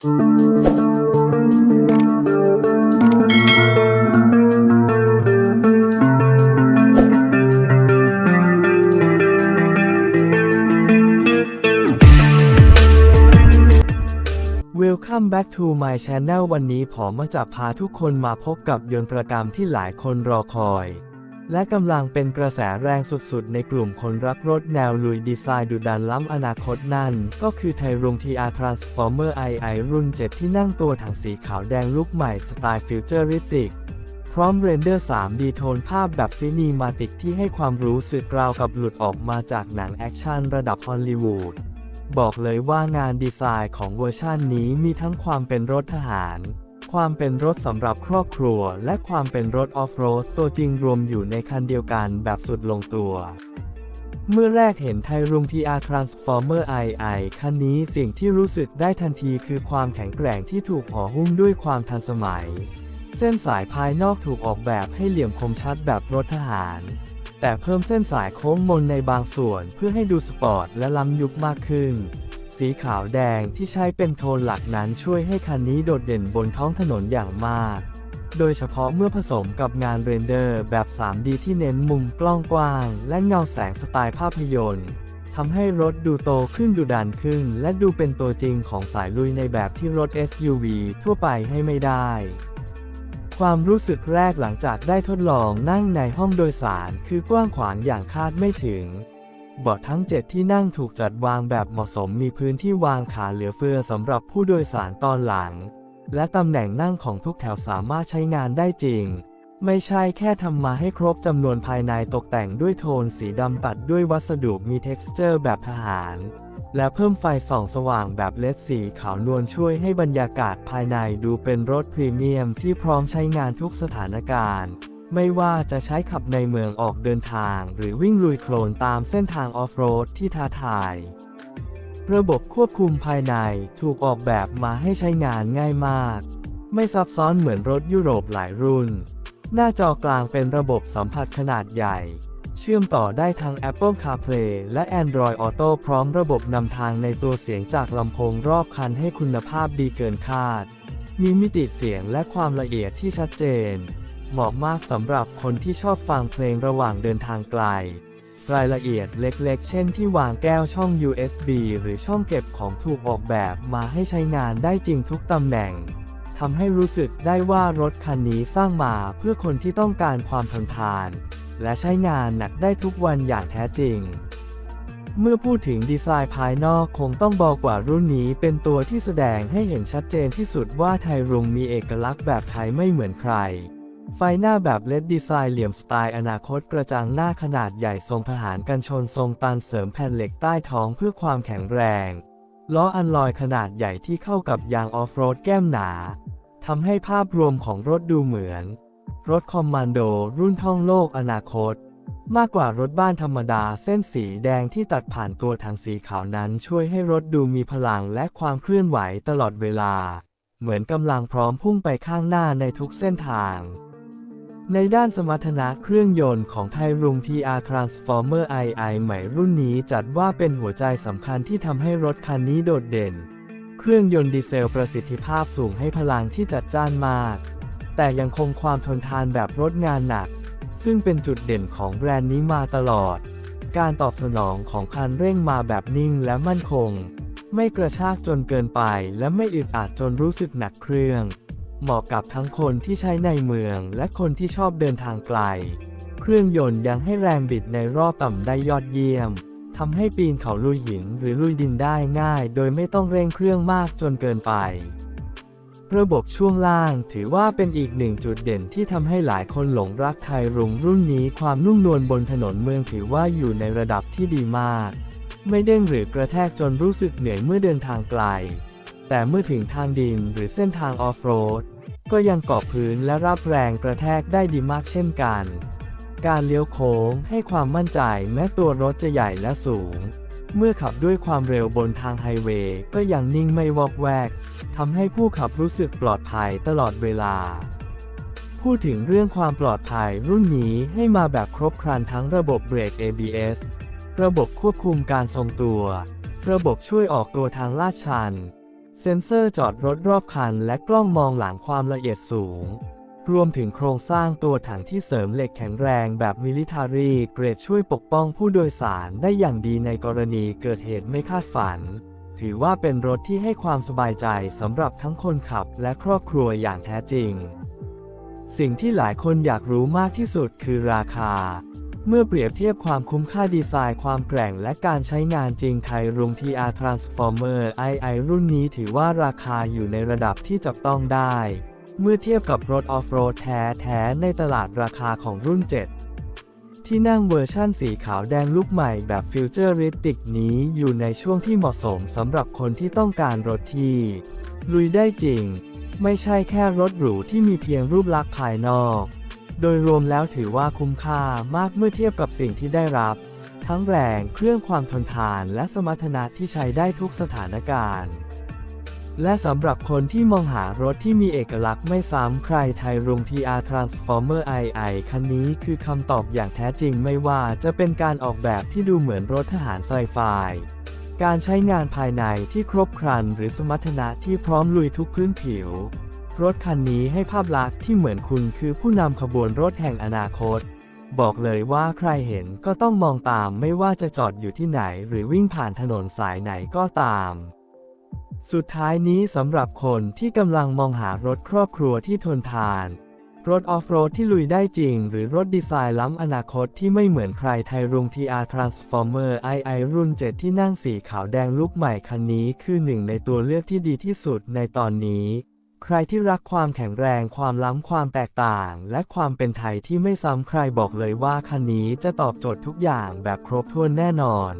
Welcome back to my channel วันนี้ผมมาจะพาทุกคนมาพบกับยนต์ประกรรมที่หลายคนรอคอย และกำลังเป็นกระแสแรงสุดๆ ในกลุ่มคนรักรถแนวลุยดีไซน์ดุดันล้ำอนาคตนั่น ก็คือไทรุง TR Transformer II รุ่น 7 ที่นั่งตัวถังสีขาวแดงลุคใหม่สไตล์ฟิวเจอริสติก พร้อมเรนเดอร์ 3D โทนภาพแบบซีนีมาติกที่ให้ความรู้สึกราวกับหลุดออกมาจากหนังแอคชั่นระดับฮอลลีวูดบอกเลยว่างานดีไซน์ของเวอร์ชันนี้มีทั้งความเป็นรถทหาร ความเป็นรถสำหรับครอบครัว และความเป็นรถออฟโรดตัวจริงรวมอยู่ในคันเดียวกันแบบสุดลงตัว เมื่อแรกเห็นไทรุง TR Transformer II คันนี้สิ่งที่รู้สึกได้ทันทีคือความแข็งแกร่งที่ถูกห่อหุ้มด้วยความทันสมัย เส้นสายภายนอกถูกออกแบบให้เหลี่ยมคมชัดแบบรถทหาร แต่เพิ่มเส้นสายโค้งมนในบางส่วนเพื่อให้ดูสปอร์ตและล้ำยุคมากขึ้น สีขาวแดงที่ใช้เป็นโทนหลักนั้นช่วยให้คันนี้โดดเด่นบนท้องถนนอย่างมาก โดยเฉพาะเมื่อผสมกับงานเรนเดอร์แบบ 3D ที่เน้นมุมกล้องกว้าง และเงาแสงสไตล์ภาพยนตร์ทำให้รถดูโตขึ้นดูดันขึ้น และดูเป็นตัวจริงของสายลุยในแบบที่รถ SUV ทั่วไปให้ไม่ได้ ความรู้สึกแรกหลังจากได้ทดลองนั่งในห้องโดยสารคือกว้างขวางอย่างคาดไม่ถึง เบาะทั้ง 7 ที่นั่งถูกจัดวางแบบเหมาะสมมีพื้นที่วางขาเหลือเฟือสำหรับผู้โดยสารตอนหลัง และตำแหน่งนั่งของทุกแถวสามารถใช้งานได้จริง ไม่ใช่แค่ทำมาให้ครบจำนวนภายในตกแต่งด้วยโทนสีดำตัดด้วยวัสดุมี t e x t อร์แบบทหาร และเพิ่มไฟส่องสว่างแบบเลดสีขาวนวลช่วยให้บรรยากาศภายในดูเป็นรถพรีเมียมที่พร้อมใช้งานทุกสถานการณ์ ไม่ว่าจะใช้ขับในเมืองออกเดินทาง หรือวิ่งลุยโคลนตามเส้นทางออฟโรดที่ท้าทาย ระบบควบคุมภายในถูกออกแบบมาให้ใช้งานง่ายมาก ไม่ซับซ้อนเหมือนรถยุโรปหลายรุ่น หน้าจอกลางเป็นระบบสัมผัสขนาดใหญ่ เชื่อมต่อได้ทั้ง Apple CarPlay และ Android Auto พร้อมระบบนำทางในตัวเสียงจากลำโพงรอบคันให้คุณภาพดีเกินคาด มีมิติเสียงและความละเอียดที่ชัดเจน เหมาะมากสำหรับคนที่ชอบฟังเพลงระหว่างเดินทางไกล รายละเอียดเล็กๆ เช่นที่วางแก้วช่อง USB หรือช่องเก็บของถูกออกแบบมาให้ใช้งานได้จริงทุกตำแหน่งทำให้รู้สึกได้ว่ารถคันนี้สร้างมาเพื่อคนที่ต้องการความทนทาน และใช้งานหนักได้ทุกวันอย่างแท้จริง เมื่อพูดถึงดีไซน์ภายนอกคงต้องบอกว่ารุ่นนี้เป็นตัวที่แสดงให้เห็นชัดเจนที่สุดว่าไทยรุงมีเอกลักษณ์แบบไทยไม่เหมือนใคร ไฟหน้าแบบเลดดีไซน์เหลี่ยมสไตล์อนาคตกระจังหน้าขนาดใหญ่ทรงทหารกันชนทรงตันเสริมแผ่นเหล็กใต้ท้องเพื่อความแข็งแรง ล้ออันลอยขนาดใหญ่ที่เข้ากับยางออฟโรดแก้มหนาทำให้ภาพรวมของรถดูเหมือน รถคอมมานโดรุ่นท่องโลกอนาคต มากกว่ารถบ้านธรรมดาเส้นสีแดงที่ตัดผ่านตัวถังสีขาวนั้นช่วยให้รถดูมีพลังและความเคลื่อนไหวตลอดเวลา เหมือนกำลังพร้อมพุ่งไปข้างหน้าในทุกเส้นทาง ในด้านสมรรถนะเครื่องยนต์ของไทยรุง TR Transformer II ใหม่รุ่นนี้จัดว่าเป็นหัวใจสำคัญที่ทำให้รถคันนี้โดดเด่น เครื่องยนต์ดีเซลประสิทธิภาพสูงให้พลังที่จัดจ้านมาก แต่ยังคงความทนทานแบบรถงานหนัก ซึ่งเป็นจุดเด่นของแบรนด์นี้มาตลอด การตอบสนองของคันเร่งมาแบบนิ่งและมั่นคง ไม่กระชากจนเกินไปและไม่อึดอัดจนรู้สึกหนักเครื่อง เหมาะกับทั้งคนที่ใช้ในเมืองและคนที่ชอบเดินทางไกล เครื่องยนต์ยังให้แรงบิดในรอบต่ำได้ยอดเยี่ยมทำให้ปีนเขาลุยหินหรือลุยดินได้ง่าย โดยไม่ต้องเร่งเครื่องมากจนเกินไป ระบบช่วงล่างถือว่าเป็นอีกหนึ่งจุดเด่นที่ทำให้หลายคนหลงรักไทยรุงรุ่นนี้ความนุ่มนวลบนถนนเมืองถือว่าอยู่ในระดับที่ดีมาก ไม่เด้งหรือกระแทกจนรู้สึกเหนื่อยเมื่อเดินทางไกล แต่เมื่อถึงทางดินหรือเส้นทางออฟโรด ก็ยังเกาะพื้นและรับแรงกระแทกได้ดีมากเช่นกัน การเลี้ยวโค้งให้ความมั่นใจแม้ตัวรถจะใหญ่และสูง เมื่อขับด้วยความเร็วบนทางไฮเวย์ก็ยังนิ่งไม่วอกแวกทำให้ผู้ขับรู้สึกปลอดภัยตลอดเวลา พูดถึงเรื่องความปลอดภัยรุ่นนี้ให้มาแบบครบครันทั้งระบบเบรก ABS ระบบควบคุมการทรงตัว ระบบช่วยออกตัวทางลาดชัน เซ็นเซอร์จอดรถรอบคันและกล้องมองหลังความละเอียดสูง รวมถึงโครงสร้างตัวถังที่เสริมเหล็กแข็งแรงแบบมิลิทารีเกรดช่วยปกป้องผู้โดยสารได้อย่างดีในกรณีเกิดเหตุไม่คาดฝัน ถือว่าเป็นรถที่ให้ความสบายใจสำหรับทั้งคนขับและครอบครัวอย่างแท้จริง สิ่งที่หลายคนอยากรู้มากที่สุดคือราคา เมื่อเปรียบเทียบความคุ้มค่าดีไซน์ความแกร่งและการใช้งานจริงไทยรุง TR Transformer II รุ่นนี้ถือว่าราคาอยู่ในระดับที่จับต้องได้ เมื่อเทียบกับรถออฟโรดแท้ๆในตลาดราคาของรุ่น 7 ที่นั่งเวอร์ชั่นสีขาวแดงลุกใหม่แบบฟิวเจอริสติกนี้อยู่ในช่วงที่เหมาะสมสำหรับคนที่ต้องการรถที่ ลุยได้จริง ไม่ใช่แค่รถหรูที่มีเพียงรูปลักษณ์ภายนอก โดยรวมแล้วถือว่าคุ้มค่ามากเมื่อเทียบกับสิ่งที่ได้รับ ทั้งแรงเครื่องความทนทานและสมรรถนะที่ใช้ได้ทุกสถานการณ์ และสำหรับคนที่มองหารถที่มีเอกลักษณ์ไม่ซ้ำใครไทยรุง TR Transformer II คันนี้คือคำตอบอย่างแท้จริงไม่ว่าจะเป็นการออกแบบที่ดูเหมือนรถทหารไซไฟการใช้งานภายในที่ครบครันหรือสมรรถนะที่พร้อมลุยทุกพื้นผิว รถคันนี้ให้ภาพลักษณ์ที่เหมือนคุณคือผู้นำขบวนรถแห่งอนาคต บอกเลยว่าใครเห็นก็ต้องมองตามไม่ว่าจะจอดอยู่ที่ไหนหรือวิ่งผ่านถนนสายไหนก็ตาม สุดท้ายนี้สำหรับคนที่กำลังมองหารถครอบครัวที่ทนทาน รถออฟโรดที่ลุยได้จริง หรือรถดีไซน์ล้ำอนาคตที่ไม่เหมือนใครไทยรุง TR Transformer II รุ่น 7 ที่นั่งสีขาวแดงลุกใหม่คันนี้คือหนึ่งในตัวเลือกที่ดีที่สุดในตอนนี้ ใครที่รักความแข็งแรงความล้ำความแตกต่าง และความเป็นไทยที่ไม่ซ้ำใครบอกเลยว่าคันนี้จะตอบโจทย์ทุกอย่างแบบครบถ้วนแน่นอน